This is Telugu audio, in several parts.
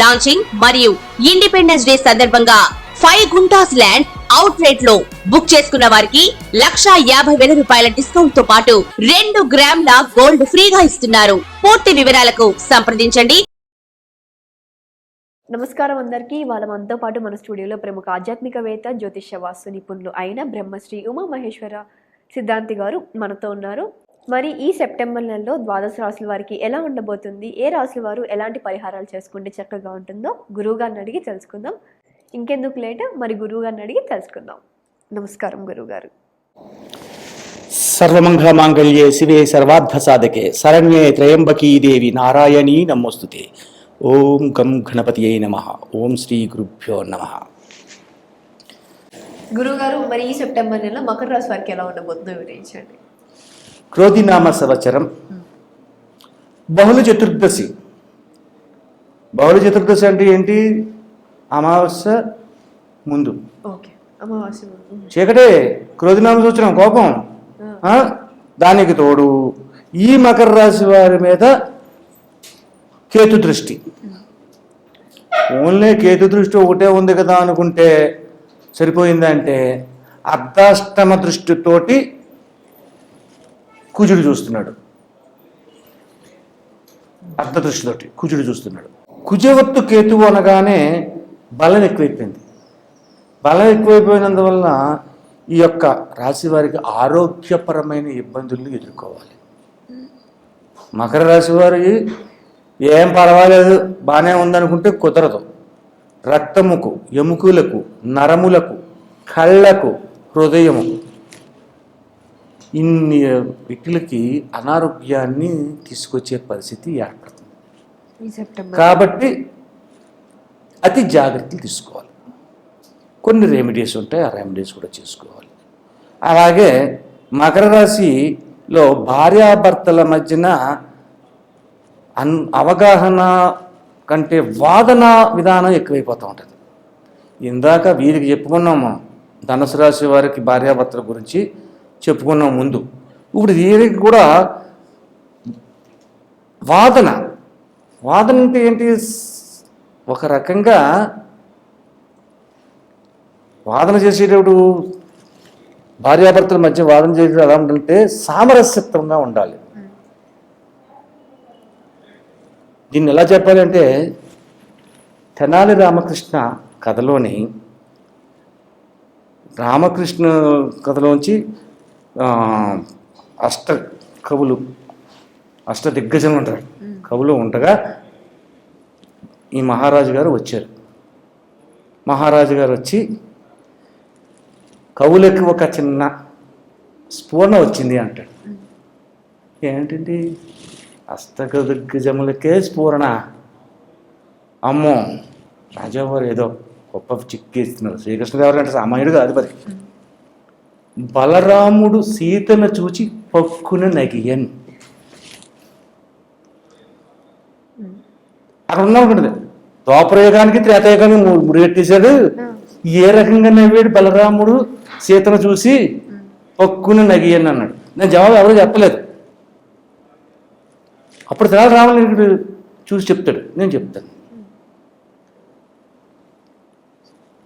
లాంచింగ్ మరియు ఇండిపెండెన్స్ డే సందర్భంగా ఫైవ్ గుంటాస్ ల్యాండ్ అవుట్ రేట్లో బుక్ చేసుకున్న వారికి లక్షా యాభై వేల రూపాయల డిస్కౌంట్తో పాటు రెండు గ్రాముల గోల్డ్ ఫ్రీగా ఇస్తున్నారు. పూర్తి వివరాలకు సంప్రదించండి. నమస్కారం అందరికీ. వాళ్ళ మనతో పాటు మన స్టూడియోలో ప్రముఖ ఆధ్యాత్మికవేత్త జ్యోతిష్య వాస్తు నిపుణులు అయిన బ్రహ్మశ్రీ ఉమా మహేశ్వర సిద్ధాంతి గారు మనతో ఉన్నారు. మరి ఈ సెప్టెంబర్ నెలలో ద్వాదశ రాశుల వారికి ఎలా ఉండబోతుంది? ఏ రాశుల వారు ఎలాంటి పరిహారాలు చేసుకుంటే చక్కగా ఉంటుందో గురువు గారిని అడిగి తెలుసుకుందాం. ఇంకెందుకు లేట్? మరి గురువు గారిని అడిగి తెలుసుకుందాం. నమస్కారం గురువు గారు. సర్వమంగళమాంగళ్యే శివే సర్వార్థ సాధకే శరణ్యే త్రయంబకీ దేవి నారాయణీ నమోస్తుతే. ఓం గం గణపతియే నమ. ఓం శ్రీ గురుభ్యో నమ. గురువు గారు మరి ఈ సెప్టెంబర్ నెలలో మకర రాశి వారికి ఎలా ఉండబోతుందో వివరించండి. క్రోధినామ సంవత్సరం బహుళ చతుర్దశి. బహుళ చతుర్దశి అంటే ఏంటి? అమావాస్య ముందు. చీకటే క్రోధినామ సంవత్సరం కోపం. ఆ? దానికి తోడు ఈ మకర రాశి వారి మీద కేతు దృష్టి ఓన్లీ కేతు దృష్టి ఒకటే ఉంది కదా అనుకుంటే సరిపోయిందంటే అర్ధాష్టమ దృష్టితోటి కూచుడు చూస్తున్నాడు. అర్ధ దృష్టితోటి కుజుడు చూస్తున్నాడు. కుజవత్తు కేతువు అనగానే బలం ఎక్కువైపోయింది. బలం ఎక్కువైపోయినందువలన ఈ యొక్క రాశి వారికి ఆరోగ్యపరమైన ఇబ్బందులను ఎదుర్కోవాలి. మకర రాశి వారికి ఏం పర్వాలేదు బాగానే ఉందనుకుంటే కుదరదు. రక్తముకు ఎముకలకు నరములకు కళ్ళకు హృదయముకు ఇన్ని వ్యక్తులకి అనారోగ్యాన్ని తీసుకొచ్చే పరిస్థితి ఏర్పడుతుంది. కాబట్టి అతి జాగ్రత్తలు తీసుకోవాలి. కొన్ని రెమెడీస్ ఉంటాయి ఆ రెమెడీస్ కూడా చేసుకోవాలి. అలాగే మకర రాశిలో భార్యాభర్తల మధ్యన అన్ అవగాహన కంటే వాదన విధానం ఎక్కువైపోతూ ఉంటుంది. ఇందాక వీరికి చెప్పుకున్నాం మనం ధనుసు రాశి వారికి భార్యాభర్తల గురించి చెప్పుకున్నాం ముందు. ఇప్పుడు దీనికి కూడా వాదన. వాదన అంటే ఏంటి? ఒక రకంగా వాదన చేసేటప్పుడు భార్యాభర్తల మధ్య వాదన చేసేది ఎలా ఉంటుంటే సామరస్యత్వంగా ఉండాలి. దీన్ని ఎలా చెప్పాలంటే తెనాలి రామకృష్ణ కథలోని రామకృష్ణ కథలోంచి అష్ట కవులు అష్ట దిగ్గజలు ఉంటారు. కవులు ఉండగా ఈ మహారాజు గారు వచ్చారు. మహారాజు గారు వచ్చి కవులకి ఒక చిన్న స్ఫూర్ణ వచ్చింది అంటాడు. ఏంటండి? అష్టక దిగ్గజములకే స్ఫూరణ. అమ్మో రాజావారు ఏదో గొప్ప చిక్కేస్తున్నారు. శ్రీకృష్ణదేవరాయ అంటే సామాన్యుడు కాదు మరి. బలరాముడు సీతను చూచి పక్కున నగియన్. అక్కడ ఉన్నాం ద్వాపరయుగానికి త్రేతాయుగానికి ము- ముడిగట్టేశాడు. ఏ రకంగా నవ్వాడు బలరాముడు సీతను చూసి పక్కున నగియన్ అన్నాడు. నేను జవాబు ఎవరు చెప్పలేదు. అప్పుడు తర్వాత రాముడు చూసి చెప్తాడు. నేను చెప్తాను.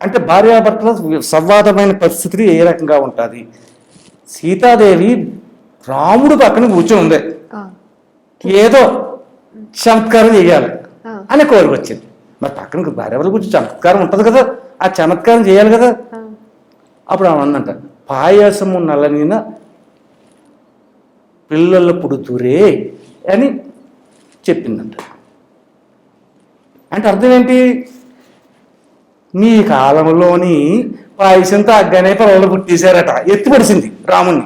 అంటే భార్యాభర్తల సంవాదమైన పరిస్థితి ఏ రకంగా ఉంటుంది? సీతాదేవి రాముడు పక్కన కూర్చొని ఉంది. ఏదో చమత్కారం చేయాలి. అని కోరిక వచ్చింది. మరి పక్కన భార్యాభర్తల గురించి చమత్కారం ఉంటుంది కదా ఆ చమత్కారం చేయాలి కదా. అప్పుడు ఆమె అందంట పాయసము నల్లనిన పిల్లల పుడుతురే అని చెప్పిందంట. అంటే అర్థం ఏంటి? మీ కాలంలోని పాయసంతో అగ్గనే పొలంలో పుట్టేశారట. ఎత్తి పడిసింది రాముణ్ణి?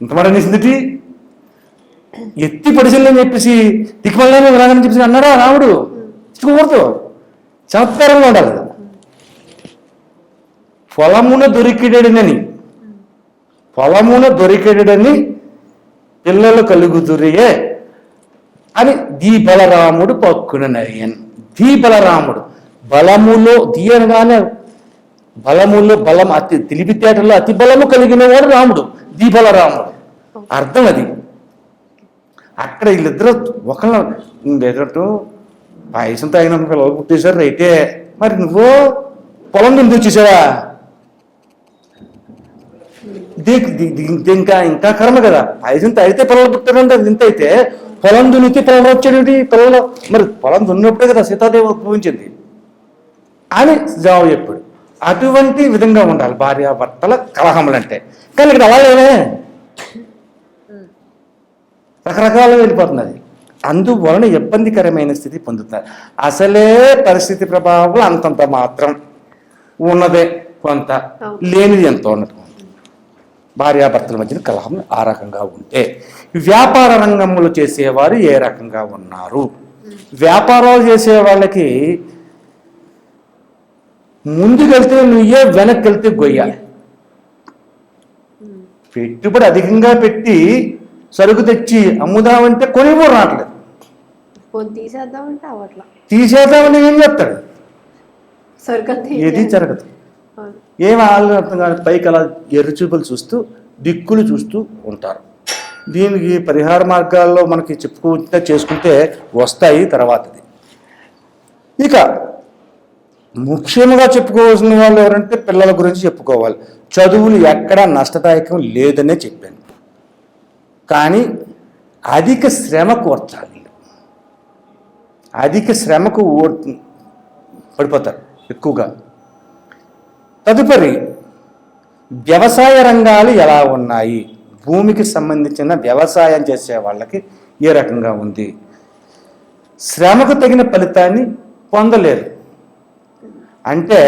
ఇంత మాట అనేసింది ఎత్తి పడిసిందని చెప్పేసి దిక్కుమల్లానే వినాలని చెప్పేసి అన్నాడా రాముడు? ఇచ్చుకోకూడదు. చమత్కారంగా ఉండాలి. పొలమున దొరికిడని పొలమున దొరికెడని పిల్లలు కలుగుదురియే అని ది బలరాముడు పక్కున నరియన్ ది బలరాముడు బలములో ది అనగానే బలములో బలం అతి తెలివితేటలో అతి బలము కలిగిన వాడు రాముడు ది బలరాముడు అర్థం అది. అక్కడ వీళ్ళిద్దరూ ఒకళ్ళు ఎదురట్టు పాయసం తాగిన పిల్లలు పుట్టేశారు అయితే మరి నువ్వు పొలం నుండి వచ్చేసావా? దీ- దీ- ఇంకా ఇంకా కర్మ కదా. పాయసం తాగితే పిల్లలు పుట్టారంటే ఇంత అయితే పొలం దున్నితే పిల్లలు వచ్చాడు పిల్లలు మరి పొలం దున్నప్పుడే కదా సీతాదేవి ఉద్భవించింది. అని జవాబు చెప్పాడు. అటువంటి విధంగా ఉండాలి భార్యాభర్తల కలహములు అంటే కానీ ఇక్కడ అలాగే రకరకాలుగా వెళ్ళిపోతుంది అది అందువలన ఇబ్బందికరమైన స్థితి పొందుతారు అసలే పరిస్థితి ప్రభావం అంతంత మాత్రం ఉన్నదే కొంత లేనిది ఎంతో ఉన్నట్టు భార్యాభర్తల మధ్యన కలహం ఆ రకంగా ఉంటే. వ్యాపార రంగంలో చేసేవారు ఏ రకంగా ఉన్నారు? వ్యాపారాలు చేసే వాళ్ళకి ముందుకెళ్తే నువ్వే వెనక్కి వెళ్తే గొయ్య. పెట్టుబడి అధికంగా పెట్టి సరుకు తెచ్చి అమ్ముదామంటే కొనివ్వరు రావట్లేదు. పోనీ తీసేద్దామంటే అవట్లా తీసేద్దామని ఏం చెప్తాడు ఏది జరగదు. ఏం ఆలోచన అర్థం కాదు పైకి అలా ఎర్రచూపులు చూస్తూ దిక్కులు చూస్తూ ఉంటారు. దీనికి పరిహార మార్గాల్లో మనకి చెప్పుకుంటే చేసుకుంటే వస్తాయి తర్వాతది. ఇక ముఖ్యంగా చెప్పుకోవాల్సిన వాళ్ళు ఎవరంటే పిల్లల గురించి చెప్పుకోవాలి. చదువులు ఎక్కడా నష్టదాయకం లేదనే చెప్పాను. కానీ అధిక శ్రమ కోర్చాలి అధిక శ్రమకు ఓ పడిపోతారు ఎక్కువగా. తదుపరి వ్యవసాయ రంగాలు ఎలా ఉన్నాయి? భూమికి సంబంధించిన వ్యవసాయం చేసే వాళ్ళకి ఏ రకంగా ఉంది? శ్రమకు తగిన ఫలితాన్ని పొందలేరు. అంటే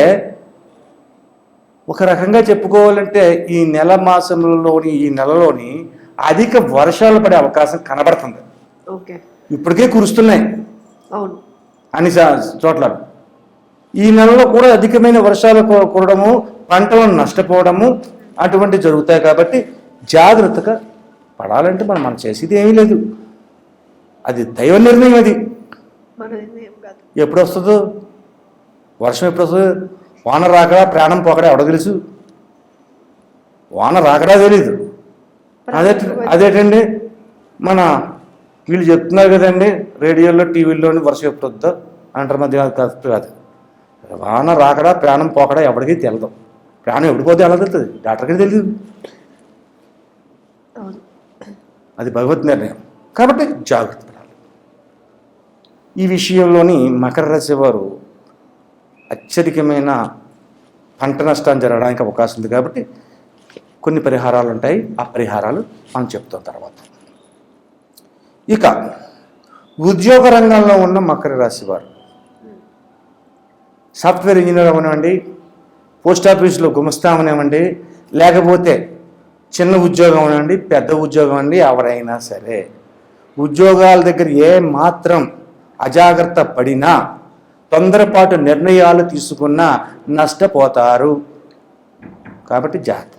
ఒక రకంగా చెప్పుకోవాలంటే ఈ నెల మాసంలోని ఈ నెలలోని అధిక వర్షాలు పడే అవకాశం కనబడుతుంది. ఇప్పటికే కురుస్తున్నాయి. చా- చోట్ల. ఈ నెలలో కూడా అధికమైన వర్షాలు కురడము పంటలను నష్టపోవడము అటువంటి జరుగుతాయి కాబట్టి జాగ్రత్తగా పడాలంటే మనం మనం చేసేది ఏమీ లేదు. అది దైవ నిర్ణయం అది. ఎప్పుడు వస్తుందో వర్షం ఎప్పుడు వస్తుందో వాన రాకడా ప్రాణం పోకడా ఎవడో తెలుసు? వాన రాకడా తెలీదు. అదే అదేటండి? మన వీళ్ళు చెప్తున్నారు కదండి రేడియోలో టీవీలోని వర్షం ఎప్పుడు వద్దో అంటారు మధ్య కాదు. వాన రాకడా ప్రాణం పోకడా ఎవరికి తెలదు. ప్రాణం ఎప్పుడు పోతే ఎలా తెలుస్తుంది. డాక్టర్కి తెలియదు అది భగవత్ నిర్ణయం. కాబట్టి జాగ్రత్త పడాలి. ఈ విషయంలోని మకర రాశి వారు అత్యధికమైన పంట నష్టం జరగడానికి అవకాశం ఉంది కాబట్టి కొన్ని పరిహారాలు ఉంటాయి. ఆ పరిహారాలు మనం చెప్తాం తర్వాత. ఇక ఉద్యోగ రంగంలో ఉన్న మకర రాశి వారు. సాఫ్ట్వేర్ ఇంజనీర్ అవనివ్వండి పోస్ట్ ఆఫీస్లో గుమస్తా అవనివ్వండి లేకపోతే చిన్న ఉద్యోగం అనండి పెద్ద ఉద్యోగం అండి ఎవరైనా సరే. ఉద్యోగాల దగ్గర ఏ మాత్రం అజాగ్రత్త పడినా తొందరపాటు నిర్ణయాలు తీసుకున్నా నష్టపోతారు. కాబట్టి జాగ్రత్త.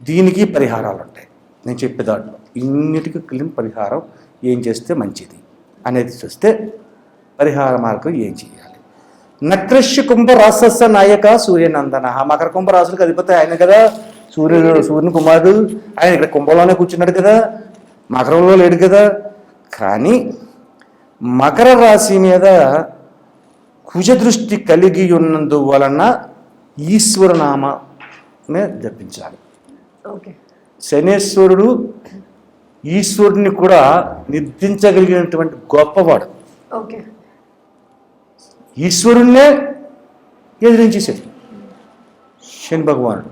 దీనికి పరిహారాలు ఉంటాయి నేను చెప్పే దాంట్లో ఇన్నిటికీ క్లీన్ పరిహారం ఏం చేస్తే మంచిది? అనేది చూస్తే పరిహార మార్గం ఏం చేయాలి? నక్రష్య కుంభ రాసస్య నాయక సూర్యనందన. మకర కుంభ రాసులకు అధిపతి ఆయన కదా. సూర్యుడు సూర్యుని కుమారుడు. ఆయన ఇక్కడ కుంభంలోనే కూర్చున్నాడు కదా. మకరంలో లేడు కదా. కానీ మకర రాశి మీద కుజ దృష్టి కలిగి ఉన్నందువలన ఈశ్వరనామనే జపించాలి. ఓకే. శనేశ్వరుడు ఈశ్వరుని కూడా నిర్దించగలిగినటువంటి గొప్పవాడు. ఓకే. ఈశ్వరుణ్ణే ఎదిరించేశాడు. శని భగవానుడు.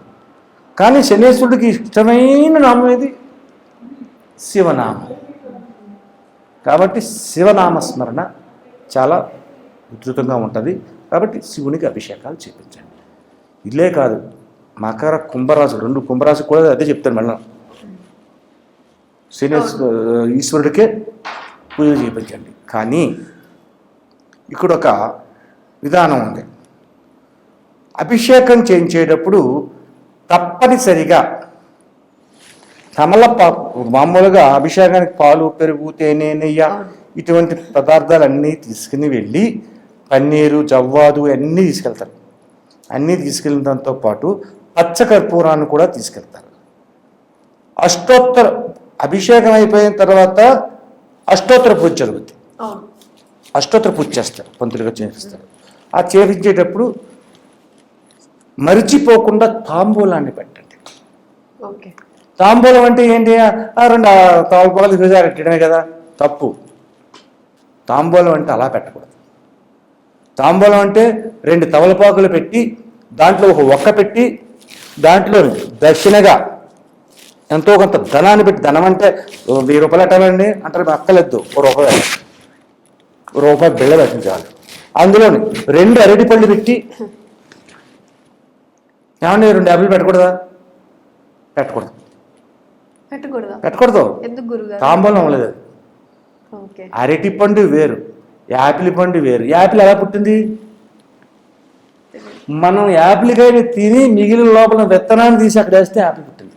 కానీ శనేశ్వరుడికి ఇష్టమైన నామం ఏది? శివనామం. కాబట్టి శివనామ స్మరణ చాలా ఉధృతంగా ఉంటుంది. కాబట్టి శివునికి అభిషేకాలు చేపించండి. ఇల్లే కాదు మకర కుంభరాశి రెండు కుంభరాశి కూడా అదే చెప్తాను మళ్ళీ శనేశ్వ ఈశ్వరుడికే పూజ చేయించండి కానీ ఇక్కడ ఒక విధానం ఉంది. అభిషేకం చేయించేటప్పుడు తప్పనిసరిగా తమలపాకు మామూలుగా అభిషేకానికి పాలు పెరుగు తేనె నెయ్యి. ఇటువంటి పదార్థాలన్నీ తీసుకుని వెళ్ళి పన్నీరు జవ్వాదు అన్నీ తీసుకెళ్తారు. అన్నీ తీసుకెళ్ళిన దాంతో పాటు పచ్చ కర్పూరాన్ని కూడా తీసుకెళ్తారు. అష్టోత్తర అభిషేకం అయిపోయిన తర్వాత అష్టోత్తర పూజ జరుగుతుంది అష్టోత్తర పూజ చేస్తారు. పంతులుగా చేపిస్తారు ఆ చేపించేటప్పుడు మరిచిపోకుండా తాంబూలాన్ని పెట్టండి. ఓకే. తాంబూలం అంటే ఏంటి? ఆ రెండు తాంబూలాలు విజారెట్టడమే కదా? తప్పు. తాంబూలం అంటే అలా పెట్టకూడదు. తాంబూలం అంటే రెండు తవలపాకులు పెట్టి దాంట్లో ఒక ఒక్క పెట్టి దాంట్లో దక్షిణగా ఎంతో కొంత ధనాన్ని పెట్టి ధనం అంటే వెయ్యి రూపాయలు పెట్టాలండి అంటారు అక్కలేదు ఓ రూపాయి. రూపాయి బిళ్ళ పెట్టింది చాలు. అందులోని రెండు అరటి పళ్ళు పెట్టి ఏమండి రెండు యాభై పెట్టకూడదా? పెట్టకూడదు. పెట్టకూడదా? తాంబూలం అవ్వలేదు. అరటి పండు వేరు యాపిల్ పండు వేరు. యాపిల్ ఎలా పుట్టింది? మనం యాపిల్ కాయని తిని మిగిలిన లోపల విత్తనాన్ని తీసి అక్కడ వేస్తే యాపిల్ పుట్టింది.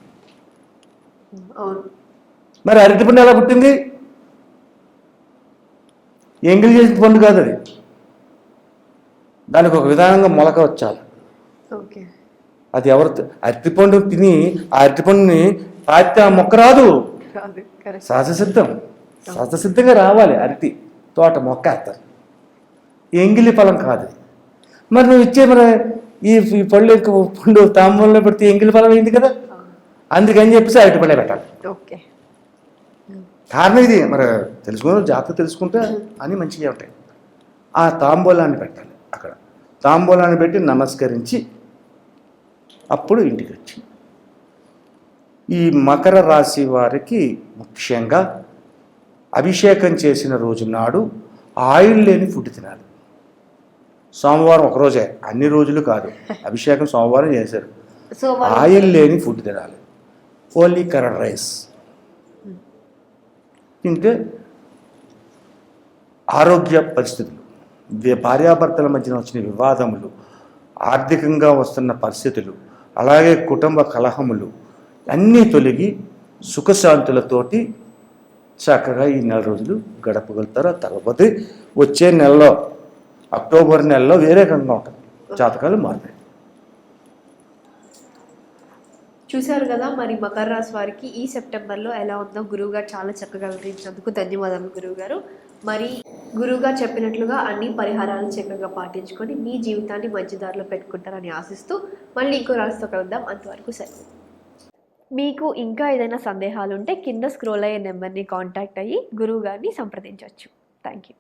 మరి అరటి పండు ఎలా పుట్టింది? ఎంగిలి చేసిన పండు కాదు అది. దానికి ఒక విధానంగా మొలక వచ్చాలి. ఓకే. అది ఎవరు అరటి పండు తిని ఆ అరటి పండుని పాతి ఆ మొక్క రాదు. సహజసిద్ధం. సహజసిద్ధంగా రావాలి అరటి తోట మొక్క వేస్తారు ఎంగిలి ఫలం కాదు. మరి నువ్వు ఇచ్చే మరి ఈ పళ్ళు పండు తాంబూలంలో పెడితే ఎంగిలి ఫలం అయింది కదా? అందుకని చెప్పేసి అరటి పళ్ళే పెట్టాలి. ఓకే. కారణం ఇది. మరి తెలుసుకుని జాగ్రత్త తెలుసుకుంటే అన్నీ మంచిగా ఉంటాయి. ఆ తాంబూలాన్ని పెట్టాలి. తాంబూలాన్ని పెట్టి నమస్కరించి అప్పుడు ఇంటికి వచ్చి ఈ మకర రాశి వారికి ముఖ్యంగా అభిషేకం చేసిన రోజు నాడు ఆయిల్ లేని ఫుడ్ తినాలి. సోమవారం ఒకరోజే అన్ని రోజులు కాదు. అభిషేకం సోమవారం చేశారు. ఆయిల్ లేని ఫుడ్ తినాలి. Only curd rice. తింటే ఆరోగ్య పరిస్థితులు భార్యాభర్తల మధ్యన వచ్చిన వివాదములు ఆర్థికంగా వస్తున్న పరిస్థితులు అలాగే కుటుంబ కలహములు అన్నీ తొలగి సుఖశాంతులతోటి చక్కగా ఈ నెల రోజులు గడపగలుగుతారు. తర్వాత వచ్చే నెలలో అక్టోబర్ నెలలో వేరే రకంగా ఉంటుంది జాతకాలు మారుతాయి చూశారు కదా మరి మకర రాశి వారికి ఈ సెప్టెంబర్లో ఎలా ఉందో గురువు గారు చాలా చక్కగా వివరించినందుకు ధన్యవాదాలు గురువు గారు మరి గురువుగా చెప్పినట్లుగా అన్ని పరిహారాలు చక్కగా పాటించుకొని మీ జీవితాన్ని మంచి దారిలో పెట్టుకుంటారని ఆశిస్తూ మళ్ళీ ఇంకో రాశితో కలుద్దాం. అంతవరకు సెలవు మీకు ఇంకా ఏదైనా సందేహాలు ఉంటే కింద స్క్రోల్ అయ్యే నెంబర్ని కాంటాక్ట్ అయ్యి గురువు గారిని సంప్రదించవచ్చు థ్యాంక్ యూ